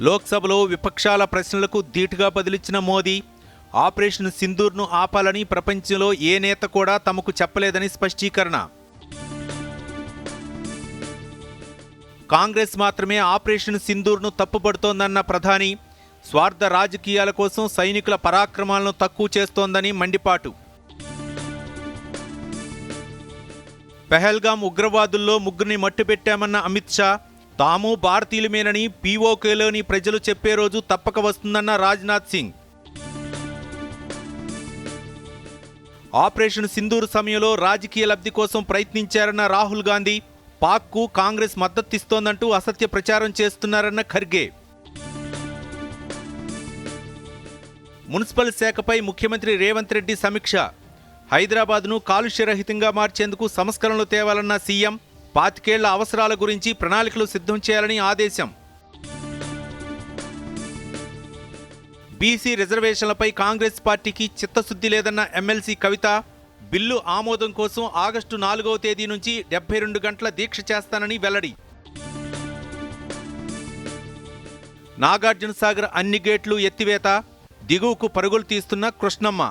లోక్సభలో విపక్షాల ప్రశ్నలకు ధీటుగా బదిలిచ్చిన మోదీ ఆపరేషన్ సింధూర్ను ఆపాలని ప్రపంచంలో ఏ నేత కూడా తమకు చెప్పలేదని స్పష్టీకరణ. కాంగ్రెస్ మాత్రమే ఆపరేషన్ సింధూర్ను తప్పుపడుతోందన్న ప్రధాని స్వార్థ రాజకీయాల కోసం సైనికుల పరాక్రమాలను తక్కువ చేస్తోందని మండిపాటు. పెహల్గాం ఉగ్రవాదుల్లో ముగ్గురిని మట్టుపెట్టామన్న అమిత్ షా తాము భారతీయులమేనని పీఓకేలోని ప్రజలు చెప్పే రోజు తప్పక వస్తుందన్న రాజ్నాథ్ సింగ్. ఆపరేషన్ సింధూర్ సమయంలో రాజకీయ లబ్ధి కోసం ప్రయత్నించారన్న రాహుల్ గాంధీ పాక్కు కాంగ్రెస్ మద్దతిస్తోందంటూ అసత్య ప్రచారం చేస్తున్నారన్న ఖర్గే. మున్సిపల్ శాఖపై ముఖ్యమంత్రి రేవంత్ రెడ్డి సమీక్ష. హైదరాబాద్ను కాలుష్యరహితంగా మార్చేందుకు సంస్కరణలు తేవాలన్న సీఎం పాతికేళ్ళ అవసరాల గురించి ప్రణాళికలు సిద్ధం చేయాలని ఆదేశం. బీసీ రిజర్వేషన్లపై కాంగ్రెస్ పార్టీకి చిత్తశుద్ధి లేదన్న ఎమ్మెల్సీ కవిత బిల్లు ఆమోదం కోసం ఆగస్టు నాలుగవ తేదీ నుంచి డెబ్బై రెండు గంటల దీక్ష చేస్తానని వెల్లడి. నాగార్జున సాగర్ అన్ని గేట్లు ఎత్తివేత దిగువకు పరుగులు తీస్తున్న కృష్ణమ్మ.